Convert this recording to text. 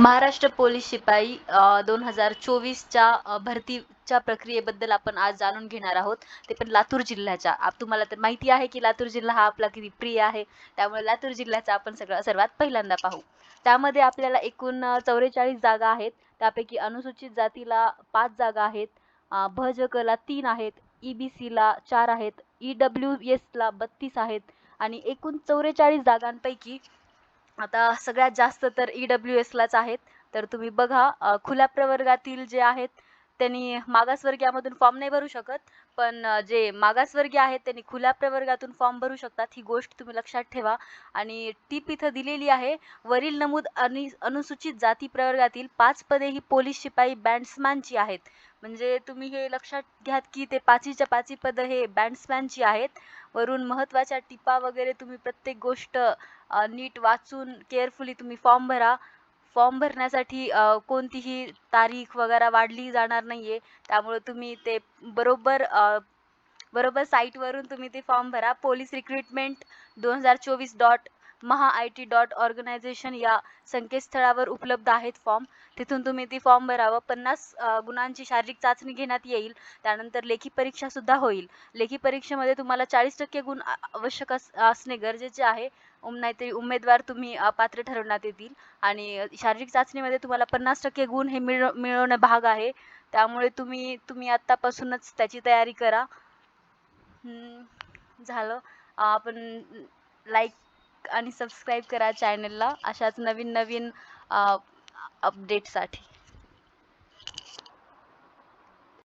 Maharashtra police शिपाई दोन हजार चोवीसच्या भरतीच्या प्रक्रियेबद्दल आपण आज जाणून घेणार आहोत. ते पण लातूर जिल्ह्याच्या. तुम्हाला तर माहिती आहे की लातूर जिल्हा हा आपला किती प्रिय आहे. त्यामुळे लातूर जिल्ह्याचा आपण सगळं सर्वात पहिल्यांदा पाहू. त्यामध्ये आपल्याला एकूण चौवेचाळीस जागा आहेत. त्यापैकी अनुसूचित जातीला पाच जागा आहेत. भजकला तीन आहेत. ई बी सीला चार आहेत. ई डब्ल्यू एसला बत्तीस आहेत. आणि एकूण चौवेचाळीस जागांपैकी आता सगळ्यात जास्त तर ई डब्ल्यू एसलाच आहेत. तर तुम्ही बघा खुल्या प्रवर्गातील जे आहेत त्यांनी मागासवर्गीयामधून फॉर्म नाही भरू शकत पण जे मागासवर्गीय आहेत त्यांनी खुल्या प्रवर्गातून फॉर्म भरू शकतात ही गोष्ट तुम्ही लक्षात ठेवा. आणि टीप इथं दिलेली आहे वरील नमूद अनि अनुसूचित जाती प्रवर्गातील पाच पदे ही पोलीस शिपाई बँड्समॅनची आहेत. म्हणजे तुम्ही हे लक्षात घ्या की ते पाचीच्या पाची पदं हे बँड्समॅनची आहेत. वरून महत्त्वाच्या टिपा वगैरे तुम्ही प्रत्येक गोष्ट नीट वाचून केअरफुली तुम्ही फॉर्म भरा. फॉर्म भरण्यासाठी कोणतीही तारीख वगैरे वाढली जाणार नाही आहे त्यामुळे तुम्ही ते बरोबर बरोबर साईटवरून तुम्ही ते फॉर्म भरा. पोलीस रिक्रुटमेंट दोन हजार चोवीस dot Maha I T dot organisation या संकेतस्थळावर उपलब्ध आहेत फॉर्म. तिथून तुम्ही ती फॉर्म भरावं. पन्नास गुणांची शारीरिक चाचणी घेण्यात येईल. त्यानंतर लेखी परीक्षासुद्धा होईल. लेखी परीक्षेमध्ये तुम्हाला चाळीस टक्के गुण आवश्यक अस असणे गरजेचे आहे. उम, नाहीतरी उमेदवार तुम्ही पात्र ठरवण्यात येतील. आणि शारीरिक चाचणीमध्ये तुम्हाला पन्नास टक्के गुण हे मिळव मिळवणं भाग आहे. त्यामुळे तुम्ही तुम्ही आत्तापासूनच त्याची तयारी करा. झालं. आपण लाईक आणि सबस्क्राईब करा चॅनलला अशाच नवीन नवीन अपडेटसाठी